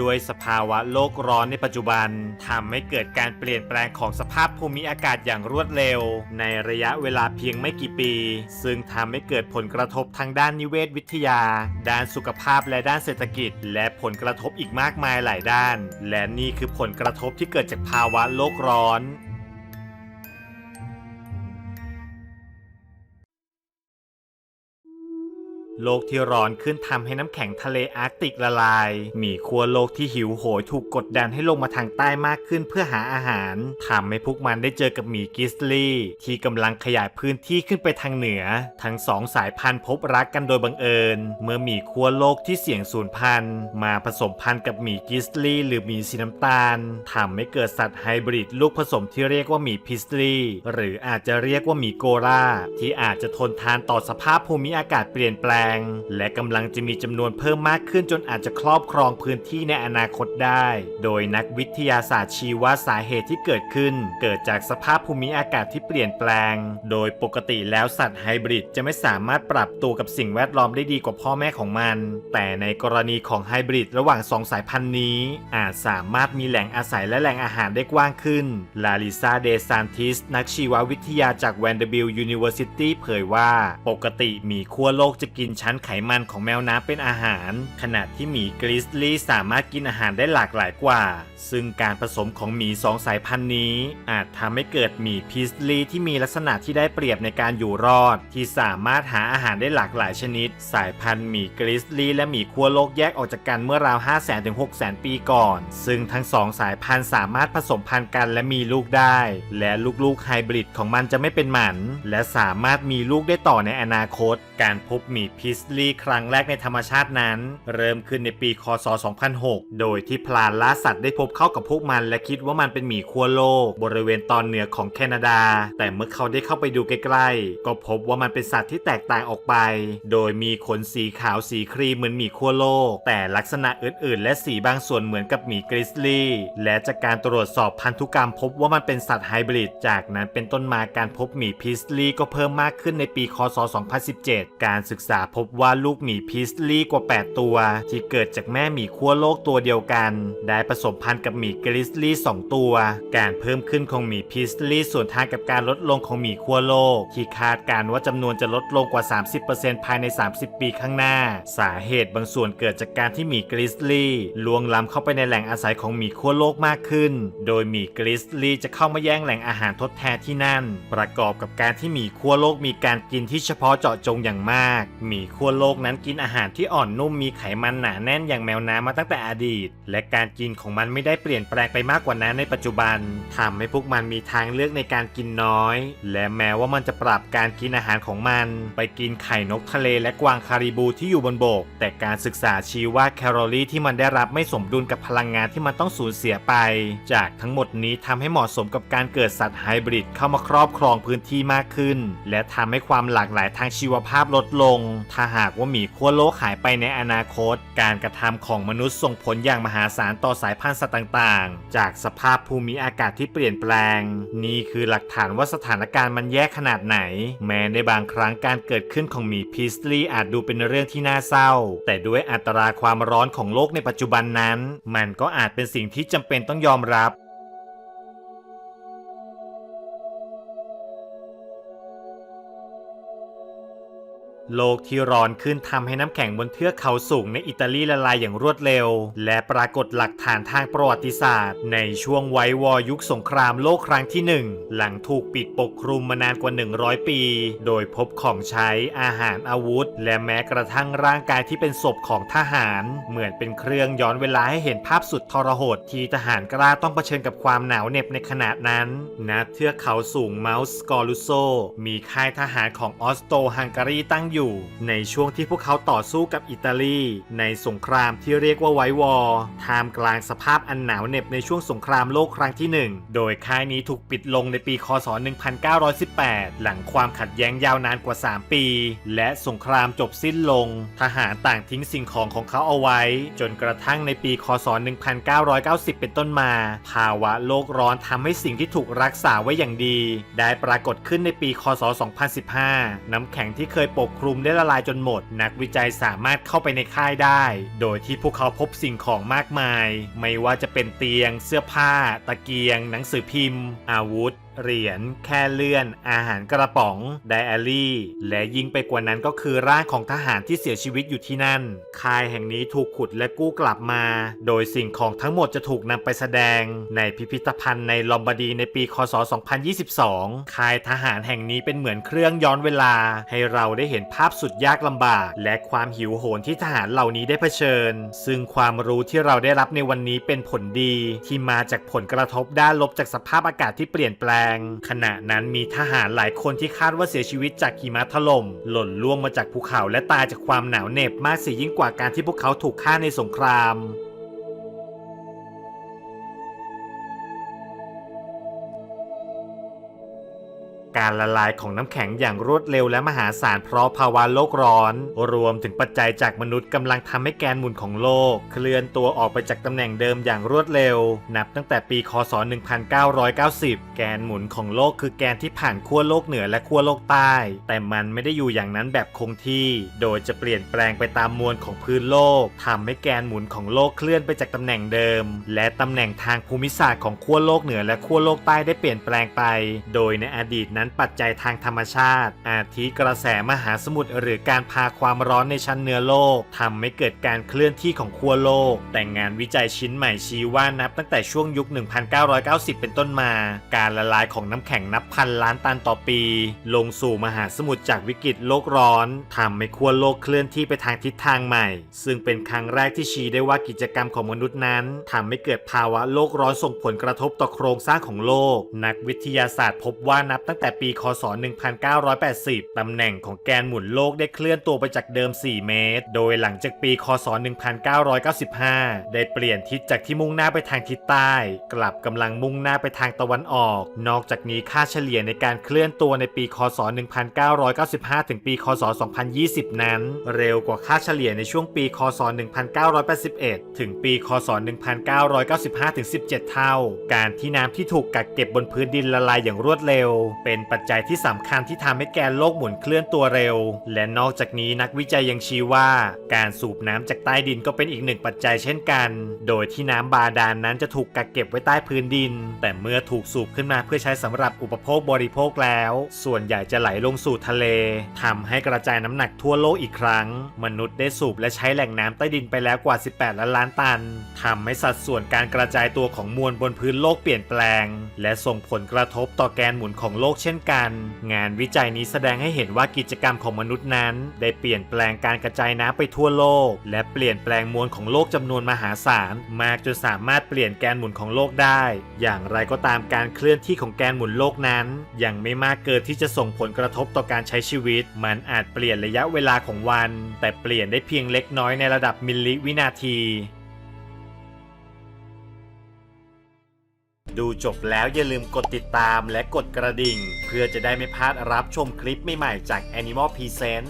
ด้วยสภาวะโลกร้อนในปัจจุบันทำให้เกิดการเปลี่ยนแปลงของสภาพภูมิอากาศอย่างรวดเร็ว ในระยะเวลาเพียงไม่กี่ปี ซึ่งทำให้เกิดผลกระทบทางด้านนิเวศวิทยา ด้านสุขภาพและด้านเศรษฐกิจ และผลกระทบอีกมากมายหลายด้าน และนี่คือผลกระทบที่เกิดจากภาวะโลกร้อน โลกที่ร้อนขึ้นทำให้น้ำแข็งทะเลอาร์กติกละลาย มีขั้วโลกที่หิวโหยถูกกดดันให้ลงมาทางใต้มากขึ้นเพื่อหาอาหารทำให้พวกมันได้เจอกับหมีกิสลี่ ที่กำลังขยายพื้นที่ขึ้นไปทางเหนือ ทั้งสองสายพันธุ์พบรักกันโดยบังเอิญ เมื่อหมีขั้วโลกที่เสี่ยงสูญพันธุ์ มาผสมพันธุ์กับหมีกิสลี่ หรือหมีสีน้ำตาลทำให้เกิดสัตว์ไฮบริดลูกผสมที่เรียกว่าหมีพิสลี่ หรืออาจจะเรียกว่าหมีโกราที่อาจจะทนทานต่อสภาพภูมิอากาศเปลี่ยนแปลงและกำลังจะมีจำนวนเพิ่มมากขึ้นจนอาจจะครอบครองพื้นที่ในอนาคตได้ โดยนักวิทยาศาสตร์ชี้ว่าสาเหตุที่เกิดขึ้น เกิดจากสภาพภูมิอากาศที่เปลี่ยนแปลง โดยปกติแล้วสัตว์ไฮบริดจะไม่สามารถปรับตัวกับสิ่งแวดล้อมได้ดีกว่าพ่อแม่ของมัน แต่ในกรณีของไฮบริดระหว่างสองสายพันธุ์นี้ อาจสามารถมีแหล่งอาศัยและแหล่งอาหารได้กว้างขึ้น ลาลิซาเดซานติส นักชีววิทยาจาก Vanderbilt University เผยว่า ปกติหมีขั้วโลกจะกินชั้นไขมันของแมวน้ำเป็นอาหาร ขณะที่หมีกริซลี่สามารถกินอาหารได้หลากหลายกว่า ซึ่งการผสมของหมีสองสายพันธุ์นี้ อาจทำให้เกิดหมีพิสลี่ที่มีลักษณะที่ได้เปรียบในการอยู่รอด ที่สามารถหาอาหารได้หลากหลายชนิด สายพันธุ์หมีกริซลี่และหมีขั้วโลกแยกออกจากกันเมื่อราว5 0 0 0 0 0ถึง6 0 0 0 0 ปีก่อน ซึ่งทั้งสองสายพันธุ์สามารถผสมพันธุ์กันและมีลูกได้ และลูกๆไฮบริดของมันจะไม่เป็นหมัน และสามารถมีลูกได้ต่อในอนาคต การพบหมีพิิสลี่ครั้งแรกในธรรมชาตินั้น เริ่มขึ้นในปีคศ 2006 โดยที่พลานล่าสัตว์ได้พบเข้ากับพวกมัน และคิดว่ามันเป็นหมีขั้วโลก บริเวณตอนเหนือของแคนาดา แต่เมื่อเขาได้เข้าไปดูใกล้ๆ ก็พบว่ามันเป็นสัตว์ที่แตกต่างออกไป โดยมีขนสีขาวสีครีมเหมือนหมีขั้วโลก แต่ลักษณะอื่นๆ และสีบางส่วนเหมือนกับหมีกริซลี่และจากการตรวจสอบพันธุกรรมพบว่ามันเป็นสัตว์ไฮบริดจากนั้นเป็นต้นมาการพบหมีพิสลี่ก็เพิ่มมากขึ้นในปีคศ 2017 การศึกษาพบว่าลูกหมีพิสลี่กว่า 8 ตัว ที่เกิดจากแม่หมีขั้วโลกตัวเดียวกัน ได้ผสมพันธุ์กับหมีกริซลี่ 2 ตัว การเพิ่มขึ้นของหมีพิสลี่ส่วนทางกับการลดลงของหมีขั้วโลก ที่คาดการณ์ว่าจำนวนจะลดลงกว่า 30%ภายใน 30 ปีข้างหน้า สาเหตุบางส่วนเกิดจากการที่หมีกริซลี่ลวงล้ำเข้าไปในแหล่งอาศัยของหมีขั้วโลกมากขึ้น โดยหมีกริซลี่จะเข้ามาแย่งแหล่งอาหารทดแทนที่นั่น ประกอบกับการที่หมีขั้วโลกมีการกินที่เฉพาะเจาะจงอย่างมากหมีขั้วโลกนั้นกินอาหารที่อ่อนนุ่มมีไขมันหนาแน่นอย่างแมวน้ำมาตั้งแต่อดีต และการกินของมันไม่ได้เปลี่ยนแปลงไปมากกว่านั้นในปัจจุบันทำให้พวกมันมีทางเลือกในการกินน้อย และแม้ว่ามันจะปรับการกินอาหารของมัน ไปกินไข่นกทะเลและกวางคาริบูที่อยู่บนบก แต่การศึกษาชี้ว่าแคลอรี่ที่มันได้รับไม่สมดุลกับพลังงานที่มันต้องสูญเสียไป จากทั้งหมดนี้ทำให้เหมาะสมกับการเกิดสัตว์ไฮบริดเข้ามาครอบครองพื้นที่มากขึ้น และทำให้ความหลากหลายทางชีวภาพลดลงถ้าหากว่าหมีขั้วโลกหายไปในอนาคต การกระทำของมนุษย์ส่งผลอย่างมหาศาลต่อสายพันธุ์สัตว์ต่างๆ จากสภาพภูมิอากาศที่เปลี่ยนแปลง นี่คือหลักฐานว่าสถานการณ์มันแย่ขนาดไหน แม้ในบางครั้งการเกิดขึ้นของหมีพิสลี่อาจดูเป็นเรื่องที่น่าเศร้า แต่ด้วยอัตราความร้อนของโลกในปัจจุบันนั้น มันก็อาจเป็นสิ่งที่จำเป็นต้องยอมรับ โลกที่ร้อนขึ้นทำให้น้ำแข็งบนเทือกเขาสูงในอิตาลีละลายอย่างรวดเร็ว และปรากฏหลักฐานทางประวัติศาสตร์ ในช่วงไววอร์ยุคสงครามโลกครั้งที่หนึ่งหลังถูกปิดปกคลุมมานานกว่า 100 ปี โดยพบของใช้อาหารอาวุธ และแม้กระทั่งร่างกายที่เป็นศพของทหาร เหมือนเป็นเครื่องย้อนเวลาให้เห็นภาพสุดทรหดที่ทหารกล้าต้องเผชิญกับความหนาวเหน็บในขณะนั้นณเทือกเขาสูงเมาส์กอลุโซมีค่ายทหารของออสโตฮังการีตั้งอยู่ในช่วงที่พวกเขาต่อสู้กับอิตาลี ในสงครามที่เรียกว่าไววอร์ท่ามกลางสภาพอันหนาวเหน็บในช่วงสงครามโลกครั้งที่หนึ่งโดยค่ายนี้ถูกปิดลงในปีคศ 1918 หลังความขัดแย้งยาวนานกว่า 3 ปี และสงครามจบสิ้นลง ทหารต่างทิ้งสิ่งของของเขาเอาไว้ จนกระทั่งในปีคศ 1990 เป็นต้นมา ภาวะโลกร้อนทำให้สิ่งที่ถูกรักษาไว้อย่างดี ได้ปรากฏขึ้นในปีคศ 2015 น้ำแข็งที่เคยปกคลุมลุมได้ละลายจนหมด นักวิจัยสามารถเข้าไปในค่ายได้ โดยที่พวกเขาพบสิ่งของมากมาย ไม่ว่าจะเป็นเตียง เสื้อผ้า ตะเกียง หนังสือพิมพ์ อาวุธ เหรียญแค่เลื่อน อาหารกระป๋อง ไดอารี่ และยิ่งไปกว่านั้นก็คือร่างของทหารที่เสียชีวิตอยู่ที่นั่น ค่ายแห่งนี้ถูกขุดและกู้กลับมา โดยสิ่งของทั้งหมดจะถูกนำไปแสดง ในพิพิธภัณฑ์ในลอมบาร์ดีในปี คศ 2022 ค่ายทหารแห่งนี้เป็นเหมือนเครื่องย้อนเวลา ให้เราได้เห็นภาพสุดยากลำบาก และความหิวโหยที่ทหารเหล่านี้ได้เผชิญ ซึ่งความรู้ที่เราได้รับในวันนี้เป็นผลดี ที่มาจากผลกระทบด้านลบจากสภาพอากาศที่เปลี่ยนแปลงขณะนั้นมีทหารหลายคนที่คาดว่าเสียชีวิตจากหิมะถล่ม หล่นล่วงมาจากภูเขาและตายจากความหนาวเหน็บมากเสียยิ่งกว่าการที่พวกเขาถูกฆ่าในสงคราม การละลายของน้ำแข็งอย่างรวดเร็วและมหาศาลเพราะภาวะโลกร้อน รวมถึงปัจจัยจากมนุษย์กำลังทำให้แกนหมุนของโลก เคลื่อนตัวออกไปจากตำแหน่งเดิมอย่างรวดเร็ว นับตั้งแต่ปีคศ 1990 แกนหมุนของโลกคือแกนที่ผ่านขั้วโลกเหนือและขั้วโลกใต้ แต่มันไม่ได้อยู่อย่างนั้นแบบคงที่ โดยจะเปลี่ยนแปลงไปตามมวลของพื้นโลกทำให้แกนหมุนของโลกเคลื่อนไปจากตำแหน่งเดิม และตำแหน่งทางภูมิศาสตร์ของขั้วโลกเหนือและขั้วโลกใต้ได้เปลี่ยนแปลงไป โดยในอดีตนั้นปัจจัยทางธรรมชาติ อาทิกระแสมหาสมุทรหรือการพาความร้อนในชั้นเนื้อโลกทำให้เกิดการเคลื่อนที่ของขั้วโลก แต่งานวิจัยชิ้นใหม่ชี้ว่านับตั้งแต่ช่วงยุค 1990 เป็นต้นมา การละลายของน้ำแข็งนับพันล้านตันต่อปี ลงสู่มหาสมุทรจากวิกฤตโลกร้อนทำให้ขั้วโลกเคลื่อนที่ไปทางทิศทางใหม่ ซึ่งเป็นครั้งแรกที่ชี้ได้ว่ากิจกรรมของมนุษย์นั้นทำให้เกิดภาวะโลกร้อนส่งผลกระทบต่อโครงสร้างของโลก นักวิทยาศาสตร์พบว่านับตั้งแต่ปีคศ 1980 ตำแหน่งของแกนหมุนโลกได้เคลื่อนตัวไปจากเดิม 4 เมตร โดยหลังจากปีคศ 1995 ได้เปลี่ยนทิศจากที่มุ่งหน้าไปทางทิศใต้ กลับกำลังมุ่งหน้าไปทางตะวันออก นอกจากนี้ค่าเฉลี่ยในการเคลื่อนตัวในปีคศ 1995 ถึงปีคศ 2020 นั้น เร็วกว่าค่าเฉลี่ยในช่วงปีคศ 1981 ถึงปีคศ 1995 ถึง 17 เท่า การที่น้ำที่ถูกกักเก็บบนพื้นดินละลายอย่างรวดเร็ว เป็นปัจจัยที่สำคัญที่ทำให้แกนโลกหมุนเคลื่อนตัวเร็ว และนอกจากนี้นักวิจัยยังชี้ว่า การสูบน้ำจากใต้ดินก็เป็นอีกหนึ่งปัจจัยเช่นกัน โดยที่น้ำบาดาลนนั้นจะถูกกักเก็บไว้ใต้พื้นดิน แต่เมื่อถูกสูบขึ้นมาเพื่อใช้สำหรับอุปโภคบริโภคแล้ว ส่วนใหญ่จะไหลลงสู่ทะเลทำให้กระจายน้ำหนักทั่วโลกอีกครั้ง มนุษย์ได้สูบและใช้แหล่งน้ำใต้ดินไปแล้วกว่า 18 ล้านล้านตันทำให้สัดส่วนการกระจายตัวของมวลบนพื้นโลกเปลี่ยนแปลง และส่งผลกระทบต่อแกนหมุนของโลกเช่นกัน งานวิจัยนี้แสดงให้เห็นว่ากิจกรรมของมนุษย์นั้น ได้เปลี่ยนแปลงการกระจายน้ำไปทั่วโลก และเปลี่ยนแปลงมวลของโลกจำนวนมหาศาลมากจนสามารถเปลี่ยนแกนหมุนของโลกได้ อย่างไรก็ตามการเคลื่อนที่ของแกนหมุนโลกนั้นยังไม่มากเกินที่จะส่งผลกระทบต่อการใช้ชีวิต มันอาจเปลี่ยนระยะเวลาของวัน แต่เปลี่ยนได้เพียงเล็กน้อยในระดับมิลลิวินาที ดูจบแล้วอย่าลืมกดติดตามและกดกระดิ่ง เพื่อจะได้ไม่พลาดรับชมคลิปใหม่ๆจาก Animal Present